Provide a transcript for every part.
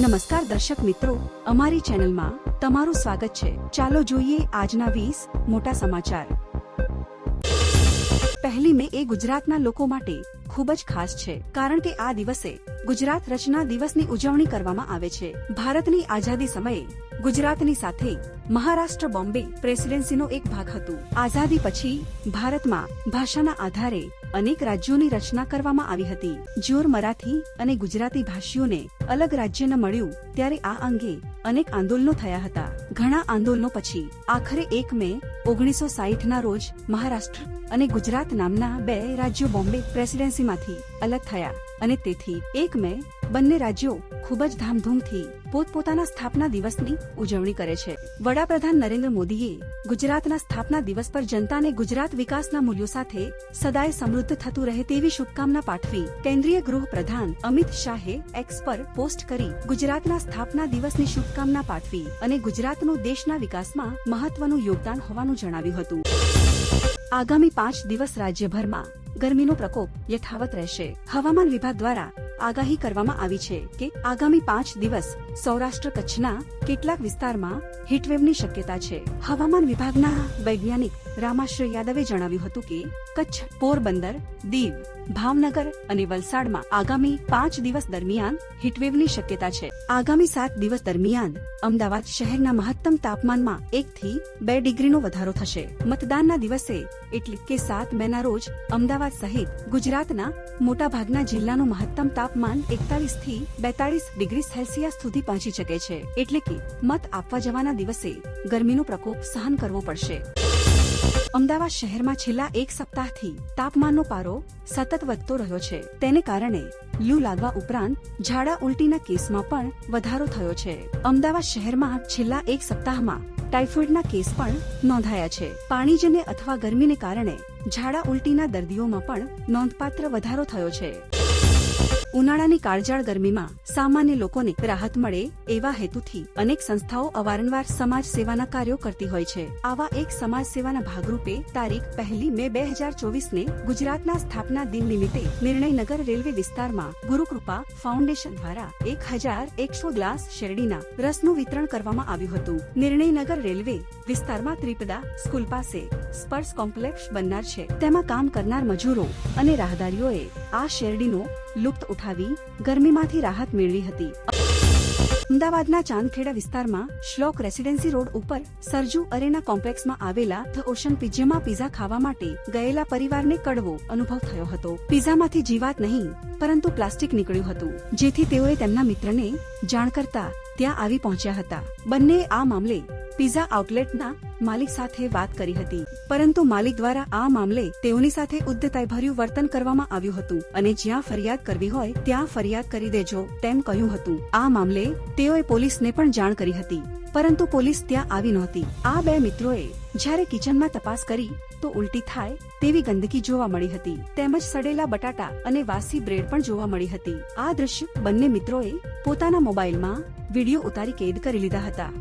નમસ્કાર દર્શક મિત્રો, અમારી ચેનલમાં તમારું સ્વાગત છે. ચાલો જોઈએ આજના વીસ મોટા સમાચાર. પહેલી મે એ ગુજરાતના લોકો માટે ખૂબ જ ખાસ છે, કારણ કે આ દિવસે ગુજરાત રચના દિવસની ઉજવણી કરવામાં આવે છે. ભારતની આઝાદી સમયે ગુજરાતની સાથે મહારાષ્ટ્ર બોમ્બે પ્રેસિડેન્સીનો એક ભાગ હતું. આઝાદી પછી ભારતમાં ભાષાના આધારે અનેક રાજ્યોની રચના કરવામાં આવી હતી. જોર મરાઠી અને ગુજરાતી ભાષીઓને અલગ રાજ્ય ન મળ્યું ત્યારે આ અંગે અનેક આંદોલનો થયા હતા. ઘણા આંદોલનો પછી આખરે એક મે ઓગણીસો સાહીઠ ના રોજ મહારાષ્ટ્ર અને ગુજરાત નામના બે રાજ્યો બોમ્બે પ્રેસિડેન્સીમાંથી અલગ થયા. અને તેથી એક મે બંને રાજ્યો ખૂબ જ ધામધૂમથી પોતપોતાના સ્થાપના દિવસની ઉજવણી કરે છે. વડાપ્રધાન નરેન્દ્ર મોદીએ ગુજરાતના સ્થાપના દિવસ પર જનતાને ગુજરાત વિકાસના મૂલ્યો સાથે સદાય સમૃદ્ધ થતું રહે તેવી શુભકામના પાઠવી કેન્દ્રીય ગૃહ પ્રધાન અમિત શાહે એક્સ પર પોસ્ટ કરી ગુજરાતના સ્થાપના દિવસની શુભકામના પાઠવી અને ગુજરાતનું દેશના વિકાસમાં મહત્વનું યોગદાન હોવાનું જણાવ્યું હતું. આગામી પાંચ દિવસ રાજ્યભરમાં ગરમીનો પ્રકોપ યથાવત રહેશે. હવામાન વિભાગ દ્વારા આગાહી કરવામાં આવી છે કે આગામી પાંચ દિવસ સૌરાષ્ટ્ર કચ્છના કેટલાક વિસ્તારમાં હીટવેવની શક્યતા છે. હવામાન વિભાગના વૈજ્ઞાનિક રામાશ્રય યાદવે જણાવ્યું હતું કે, કચ્છ પોરબંદર, દીવ, ભાવનગર અને વલસાડમાં આગામી પાંચ દિવસ દરમિયાન હીટવેવની શક્યતા છે. આગામી સાત દિવસ દરમિયાન અમદાવાદ શહેરના મહત્તમ તાપમાનમાં એક થી બે ડિગ્રીનો વધારો થશે. મતદાનના દિવસે એટલે કે સાત મેના રોજ અમદાવાદ સહિત ગુજરાતના મોટાભાગના જિલ્લાનું મહત્તમ તાપમાન એકતાલીસથી બેતાલીસ ડિગ્રી સેલ્સિયસ સુધી પહોંચી શકે છે. એટલે કે મત આપવા જવાના દિવસે ગરમીનો પ્રકોપ સહન કરવો પડશે. અમદાવાદ શહેરમાં છેલ્લા એક સપ્તાહથી તાપમાનનો પારો સતત વધતો રહ્યો છે. તેને કારણે લૂ લાગવા ઉપરાંત ઝાડા ઉલટીના કેસમાં પણ વધારો થયો છે. અમદાવાદ શહેરમાં છેલ્લા એક સપ્તાહમાં ટાઇફોઇડના કેસ પણ નોંધાયા છે. પાણીજન્ય અથવા ગરમીને કારણે ઝાડા ઉલટીના દર્દીઓમાં પણ નોંધપાત્ર વધારો થયો છે. ઉનાળાની કાળજાળ ગરમીમાં સામાન્ય લોકોને રાહત મળે એવા હેતુથી અનેક સંસ્થાઓ અવારનવાર સમાજ સેવાના કાર્યો કરતી હોય છે. આવા એક સમાજ સેવાના ભાગરૂપે તારીખ પહેલી મે બે હજાર ચોવીસને ગુજરાતના સ્થાપના દિન નિમિત્તે નિર્ણયનગર રેલવે વિસ્તારમાં ગુરુકૃપા ફાઉન્ડેશન દ્વારા એક હજાર એકસો ગ્લાસ શેરડીના રસનું વિતરણ કરવામાં આવ્યું હતું. નિર્ણયનગર રેલવે વિસ્તારમાં ત્રિપદા સ્કૂલ પાસે સ્પર્શ કોમ્પ્લેક્ષ બનનાર છે. તેમાં કામ કરનાર મજૂરો અને રાહદારીઓએ આ શેરડીનો લુપ્ત ઉઠાવી ગરમીમાંથી રાહત મેળવી હતી. અમદાવાદના ચાંદખેડા વિસ્તારમાં શ્લોક રેસિડેન્સી રોડ ઉપર સરજુ અરેના કોમ્પ્લેક્સમાં આવેલા ધ ઓશન પિઝામાં પિઝા ખાવા માટે ગયેલા પરિવારને કડવો અનુભવ થયો હતો. પિઝામાંથી જીવાત નહીં, પરંતુ પ્લાસ્ટિક નીકળ્યું હતું. જેથી તેઓએ તેમના મિત્રને જાણ કરતા ત્યાં આવી પહોંચ્યા હતા. બંને આ મામલે પિઝા આઉટલેટના માલિક સાથે વાત કરી હતી. પરંતુ માલિક દ્વારા આ મામલે તેઓની સાથે ઉદ્ધતાઈભર્યું વર્તન કરવામાં આવ્યું હતું અને જ્યાં ફરિયાદ કરવી હોય ત્યાં ફરિયાદ કરી દેજો, તેમ કહ્યું હતું. આ મામલે તેઓએ પોલીસને પણ જાણ કરી હતી. પરંતુ પોલીસ ત્યાં આવી નહોતી. આ બે મિત્રોએ જ્યારે કિચનમાં તપાસ કરી તો ઉલટી થાય તેવી ગંદકી જોવા મળી હતી. તેમજ સડેલા બટાટા અને વાસી બ્રેડ પણ જોવા મળી હતી. આ દ્રશ્ય બંને મિત્રોએ પોતાના મોબાઈલમાં વીડિયો ઉતારી કેદ કરી લીધા હતા.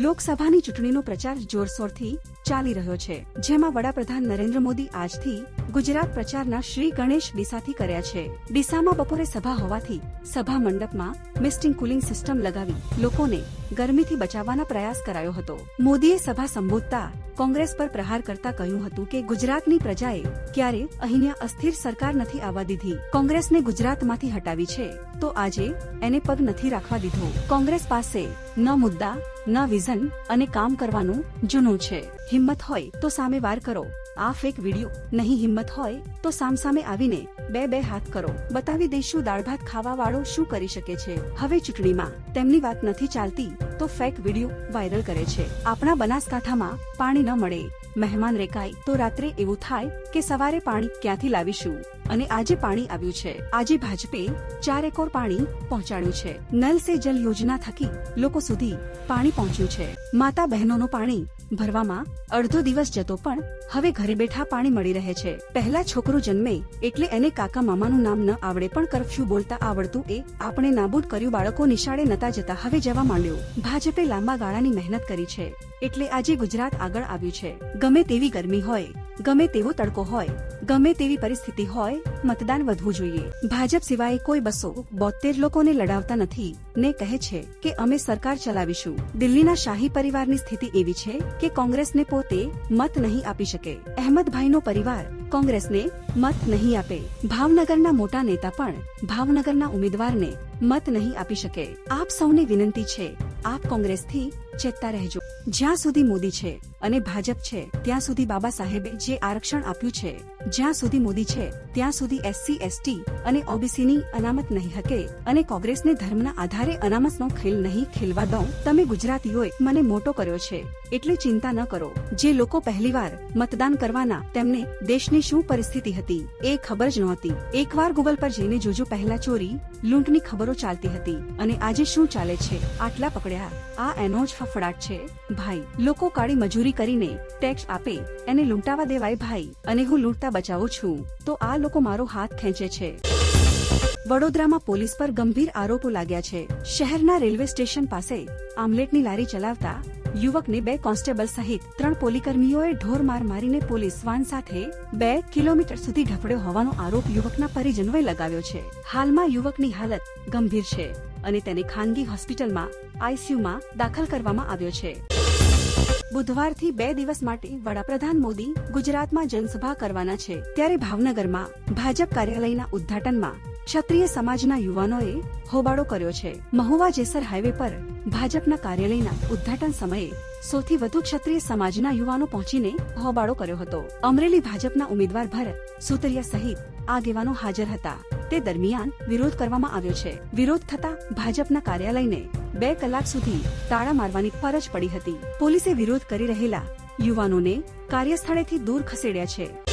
લોકસભાની ચૂંટણીનો પ્રચાર જોરશોરથી ચાલી રહ્યો છે, જેમાં વડાપ્રધાન નરેન્દ્ર મોદી આજથી ગુજરાત પ્રચારના શ્રી ગણેશ ડીસાથી કર્યા છે. ડીસામાં બપોરે સભા હોવાથી સભા મંડપમાં મિસ્ટિંગ કુલિંગ સિસ્ટમ લગાવી લોકોને ગરમીથી બચાવવાના પ્રયાસ કરાયો હતો. મોદીએ સભા સંબોધતા કોંગ્રેસ પર પ્રહાર કરતા કહ્યું હતું કે ગુજરાતની પ્રજાએ ક્યારે અહીંયા અસ્થિર સરકાર નથી આવવા દીધી. કોંગ્રેસને ગુજરાતમાંથી હટાવી છે, તો આજે એને પગ નથી રાખવા દીધો. કોંગ્રેસ પાસે ન મુદ્દા ન વિઝન અને કામ કરવાનું જૂનું છે. હિંમત હોય તો સામે વાર કરો. આ ફેક વીડિયો નહીં હિંમત હોય તો સામસામે આવીને બે બે હાથ કરો. બતાવી દઈશું દાળ ભાત ખાવા વાળો શું કરી શકે છે. હવે ચૂંટણીમાં તેમની વાત નથી ચાલતી તો ફેક વીડિયો વાયરલ કરે છે. આપણા બનાસકાંઠામાં પાણી ન મળે. મહેમાન રેકાય તો રાત્રે એવું થાય કે સવારે પાણી ક્યાંથી લાવીશું? અને આજે પાણી આવ્યું છે. આજે ભાજપે ચાર એકર પાણી પહોંચાડ્યું છે. નલ સે જલ યોજના થકી લોકો સુધી પાણી પહોંચ્યું છે. માતા બહેનોનું પાણી ભરવામાં અડધો દિવસ જતો પણ હવે ઘરે બેઠા પાણી મળી રહે છે. પહેલા છોકરો જન્મે એટલે એને કાકા મામાનું નામ ન આવડે પણ કરફ્યુ બોલતા આવડતું એ આપણે નાબૂદ કર્યું બાળકો નિશાળે નતા જતા હવે જવા માંડ્યો. ભાજપે લાંબા ગાળાની મહેનત કરી છે. એટલે આજે ગુજરાત આગળ આવ્યું છે. ગમે તેવી ગરમી હોય ગમે તેવો તડકો હોય, ગમે તેવી પરિસ્થિતિ હોય, મતદાન વધવું જોઈએ. ભાજપ સિવાય કોઈ બસો બોતેર લોકોને લડાવતા નથી. ને કહે છે કે અમે સરકાર ચલાવીશું. દિલ્હીના શાહી પરિવારની સ્થિતિ એવી છે કે કોંગ્રેસને પોતે મત નહીં આપી શકે. અહેમદભાઈનો પરિવાર કોંગ્રેસને મત નહીં આપે. ભાવનગરના મોટા નેતા પણ ભાવનગરના ઉમેદવારને મત નહીં આપી શકે. આપ સૌને વિનંતી છે, આપ કોંગ્રેસથી ચેતતા રહેજો. જ્યાં સુધી મોદી છે અને ભાજપ છે, ત્યાં સુધી બાબા સાહેબે જે આરક્ષણ આપ્યું છે, જ્યાં સુધી મોદી છે, ત્યાં સુધી એસસી, એસટી અને ઓબીસીની અનામત નહીં હકે અને કોંગ્રેસને ધર્મના આધારે અનામતનો ખેલ નહીં ખેલવા દઉં, તમે ગુજરાતીઓએ મને મોટો કર્યો છે, એટલે ચિંતા ન કરો. જે લોકો પહેલીવાર મતદાન કરવાના, તેમને દેશની શું પરિસ્થિતિ હતી, એ ખબર જ નહોતી. એકવાર ગૂગલ પર જઈને જોજો પહેલા ચોરી, લૂંટની ખબરો ચાલતી હતી અને આજે શું ચાલે છે, આટલા પકડ્યા. આ એનો જ ફફડાટ છે. ભાઈ, લોકો કાળી મજૂરી કરીને ટેક્સ આપે, એને લૂંટાવા દેવાય ભાઈ, અને હું લૂંટતા બચાવું છું. તો આ લોકો મારો હાથ ખેંચે છે. વડોદરામાં પોલીસ પર ગંભીર આરોપો લાગ્યા છે. શહેરના રેલવે સ્ટેશન પાસે આમલેટની લારી ચલાવતા યુવકને બે કોન્સ્ટેબલ સહિત ત્રણ પોલીકર્મીઓએ ઢોર માર મારીને પોલીસ વાન સાથે બે કિલોમીટર સુધી ઢફડ્યો હોવાનો આરોપ યુવકના પરિજનોએ લગાવ્યો છે. હાલમાં યુવકની હાલત ગંભીર છે. અને તેને ખાનગી હોસ્પિટલમાં, આઈસીયુમાં દાખલ કરવામાં આવ્યો છે. બુધવારથી બે દિવસ માટે વડાપ્રધાન મોદી ગુજરાતમાં જનસભા કરવાના છે. ત્યારે ભાવનગરમાં ભાજપ કાર્યાલયના ઉદ્ઘાટનમાં ક્ષત્રિય સમાજના યુવાનોએ હોબાળો કર્યો છે. મહુવા જેસર હાઈવે પર ભાજપના કાર્યાલયના ઉદ્ઘાટન સમયે સૌથી વધુ ક્ષત્રિય સમાજના યુવાનો પહોંચીને હોબાળો કર્યો હતો. અમરેલી ભાજપના ઉમેદવાર ભરત સુતરિયા સહિત આગેવાનો હાજર હતા. તે દરમિયાન વિરોધ કરવામાં આવ્યો છે. વિરોધ થતા ભાજપના કાર્યાલયને બે કલાક સુધી તાળા મારવાની ફરજ પડી હતી. પોલીસે વિરોધ કરી રહેલા યુવાનોને કાર્યસ્થળેથી દૂર ખસેડ્યા છે.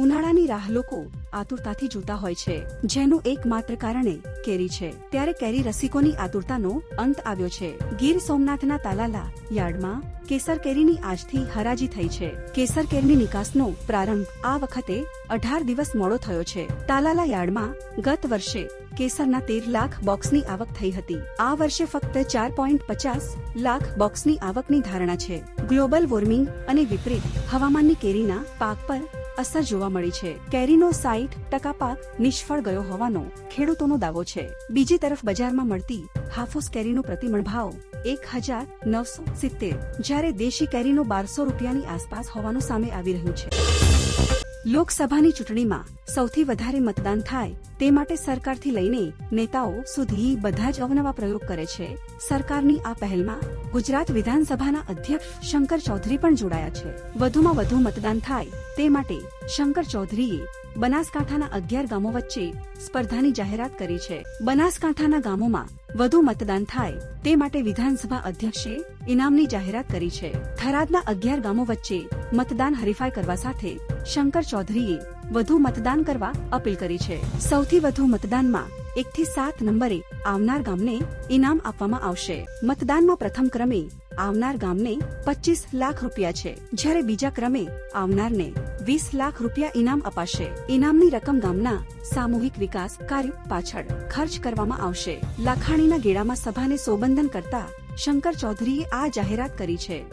ઉનાળાની રાહ લોકો આતુરતાથી જોતા હોય છે, જેનું એકમાત્ર કારણે કેરી છે. ત્યારે કેરી રસિકોની આતુરતાનો અંત આવ્યો છે. ગીર સોમનાથના તાલાલા યાર્ડમાં કેસર કેરીની આજથી હરાજી થઈ છે. કેસર કેરીની નિકાસનો પ્રારંભ આ વખતે અઢાર દિવસ મોડો થયો છે. તાલાલા યાર્ડમાં ગત વર્ષે કેસરના તેર લાખ બોક્સની આવક થઈ હતી. આ વર્ષે ફક્ત ચાર પોઈન્ટ પચાસ લાખ બોક્સની આવકની ધારણા છે. ગ્લોબલ વોર્મિંગ અને વિપરીત હવામાનની કેરીના પાક પર અસર જોવા મળી છે. કેરીનો સાઈઠ ટકા પાક નિષ્ફળ ગયો હોવાનો ખેડૂતોનો દાવો છે. બીજી તરફ બજારમાં મળતી હાફૂસ કેરીનો પ્રતિમણ ભાવ એક હજાર નવસો સિત્તેર, જ્યારે દેશી કેરીનો બારસો રૂપિયાની આસપાસ હોવાનું સામે આવી રહ્યું છે. લોકસભાની ચૂંટણીમાં સૌથી વધારે મતદાન થાય તે માટે સરકારથી લઈને નેતાઓ સુધી બધા જ અવનવા પ્રયોગ કરે છે. સરકારની આ પહેલમાં ગુજરાત વિધાનસભાના અધ્યક્ષ શંકર ચૌધરી પણ જોડાયા છે. વધુમાં વધુ મતદાન થાય તે માટે શંકર ચૌધરીએ બનાસકાંઠાના અગિયાર ગામો વચ્ચે સ્પર્ધાની જાહેરાત કરી છે. બનાસકાંઠાના ગામોમાં વધુ મતદાન થાય તે માટે વિધાનસભા અધ્યક્ષે ઇનામની જાહેરાત કરી છે. થરાદના અગિયાર ગામો વચ્ચે મતદાન હરીફાઈ કરવા સાથે શંકર ચૌધરીએ વધુ મતદાન કરવા અપીલ કરી છે. સૌથી વધુ મતદાનમાં એકથી સાત નંબરે આવનાર ગામને ઇનામ આપવામાં આવશે. મતદાનમાં પ્રથમ ક્રમે આવનાર ગામને પચીસ લાખ રૂપિયા છે. જ્યારે બીજા ક્રમે આવનારને વીસ લાખ રૂપિયા ઇનામ અપાશે. ઇનામની રકમ ગામના સામૂહિક વિકાસ કાર્ય પાછળ ખર્ચ કરવામાં આવશે. લાખાણીના ગેડામાં સભાને સોબંધન કરતા શંકર ચૌધરીએ આ જાહેરાત કરી છે.